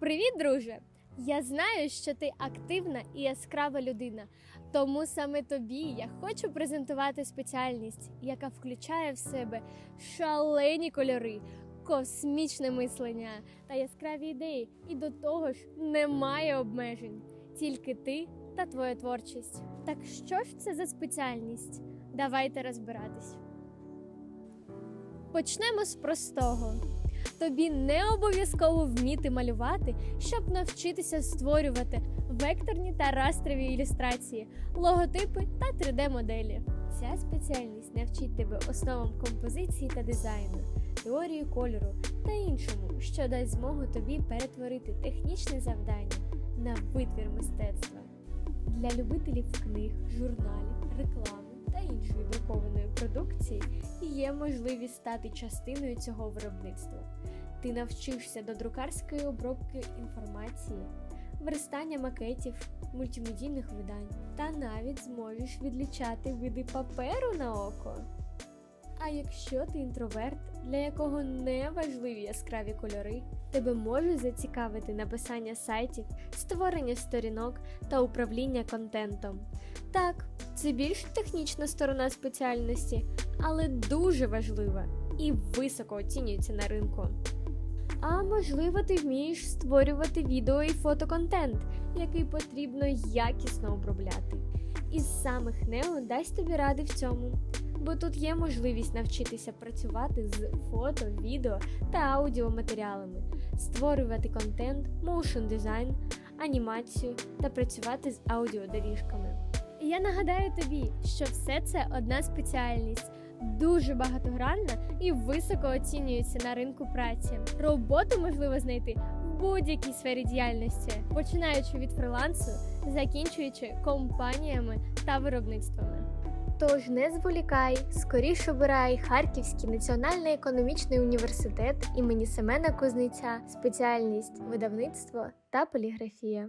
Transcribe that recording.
Привіт, друже! Я знаю, що ти активна і яскрава людина, тому саме тобі я хочу презентувати спеціальність, яка включає в себе шалені кольори, космічне мислення та яскраві ідеї. І до того ж немає обмежень, тільки ти та твоя творчість. Так що ж це за спеціальність? Давайте розбиратись. Почнемо з простого. Тобі не обов'язково вміти малювати, щоб навчитися створювати векторні та растрові ілюстрації, логотипи та 3D-моделі. Ця спеціальність навчить тебе основам композиції та дизайну, теорії кольору та іншому, що дасть змогу тобі перетворити технічне завдання на витвір мистецтва. Для любителів книг, журналів, реклами та іншої друкованої продукції є можливість стати частиною цього виробництва. Ти навчишся до друкарської обробки інформації, верстання макетів, мультимедійних видань та навіть зможеш відлічати види паперу на око. А якщо ти інтроверт, для якого не важливі яскраві кольори, тебе може зацікавити написання сайтів, створення сторінок та управління контентом. Так, це більш технічна сторона спеціальності, але дуже важлива і високо оцінюється на ринку. А можливо, ти вмієш створювати відео і фотоконтент, який потрібно якісно обробляти. Із самих Нео дасть тобі ради в цьому, бо тут є можливість навчитися працювати з фото, відео та аудіоматеріалами, створювати контент, моушн дизайн, анімацію та працювати з аудіодоріжками. Я нагадаю тобі, що все це одна спеціальність, дуже багатогранна і високо оцінюється на ринку праці. Роботу можливо знайти в будь-якій сфері діяльності, починаючи від фрилансу, закінчуючи компаніями та виробництвами. Тож не зволікай, скоріш обирай Харківський національний економічний університет імені Семена Кузнеця, спеціальність видавництво та поліграфія.